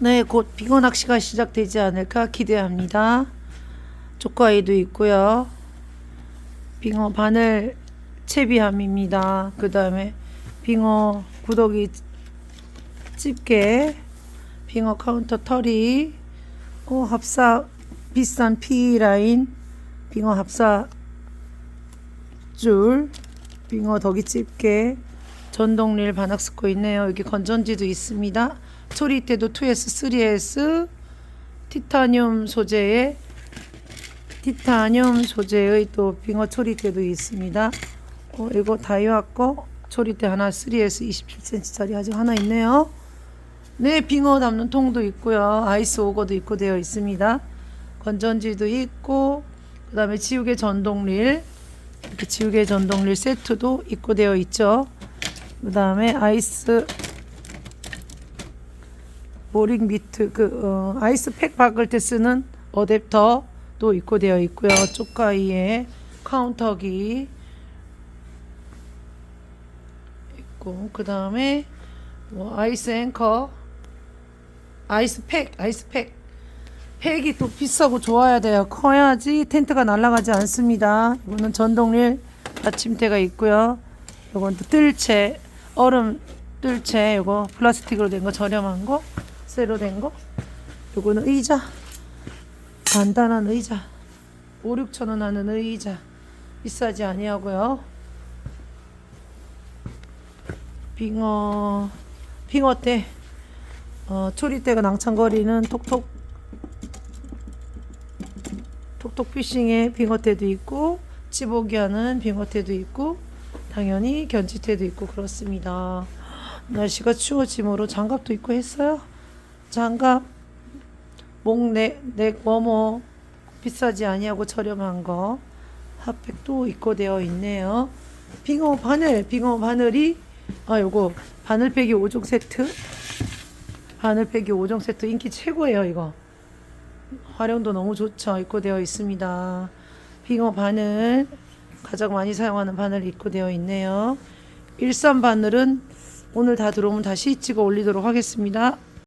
네, 곧 빙어 낚시가 시작되지 않을까 기대합니다. 조과이도 있고요. 빙어 바늘 채비함입니다. 그 다음에 빙어 구더기 집게, 빙어 카운터 털이, 어, 합사 비싼 피 라인, 빙어 합사 줄, 빙어 덕이 집게, 전동릴 반악스코 있네요. 여기 건전지도 있습니다. 초리대도 2S, 3S, 티타늄 소재의 티타늄 소재의 또 빙어 초리대도 있습니다. 어, 이거 다이와 거 초리대 하나 3S 27cm짜리 아직 하나 있네요. 네, 빙어 담는 통도 있고요. 아이스 오거도 있고 되어 있습니다. 건전지도 있고 그다음에 지우개 전동릴 이렇게 지우개 전동릴 세트도 있고 되어 있죠. 그 다음에 아이스 모링 미트 그 어, 아이스팩 박을 때 쓰는 어댑터도 있고 되어 있고요. 쪽가이에 카운터기 있고 그 다음에 뭐 아이스 앵커 아이스팩 아이스팩 팩이 또 비싸고 좋아야 돼요. 커야지 텐트가 날아가지 않습니다. 이거는 전동릴 받침대가 있고요. 이건 또 뜰채 얼음 뜰채 이거 플라스틱으로 된 거 저렴한 거 쇠로 된 거. 요거는 의자. 간단한 의자. 5, 6천 원 하는 의자. 비싸지 아니하고요. 빙어 빙어대. 어, 초리대가 낭창거리는 톡톡. 톡톡 피싱에 빙어대도 있고 치보기 하는 빙어대도 있고 당연히 견지대도 있고 그렇습니다. 날씨가 추워지므로 장갑도 있고 했어요. 장갑 목넥 넥 워머 비싸지 아니하고 저렴한 거 핫팩도 있고 되어 있네요. 빙어 바늘 빙어 바늘이 아 요거 바늘팩이 5종 세트 바늘팩이 5종 세트 인기 최고예요 이거 활용도 너무 좋죠 입고 되어 있습니다 빙어 바늘 가장 많이 사용하는 바늘 입고 되어 있네요. 일산 바늘은 오늘 다 들어오면 다시 찍어 올리도록 하겠습니다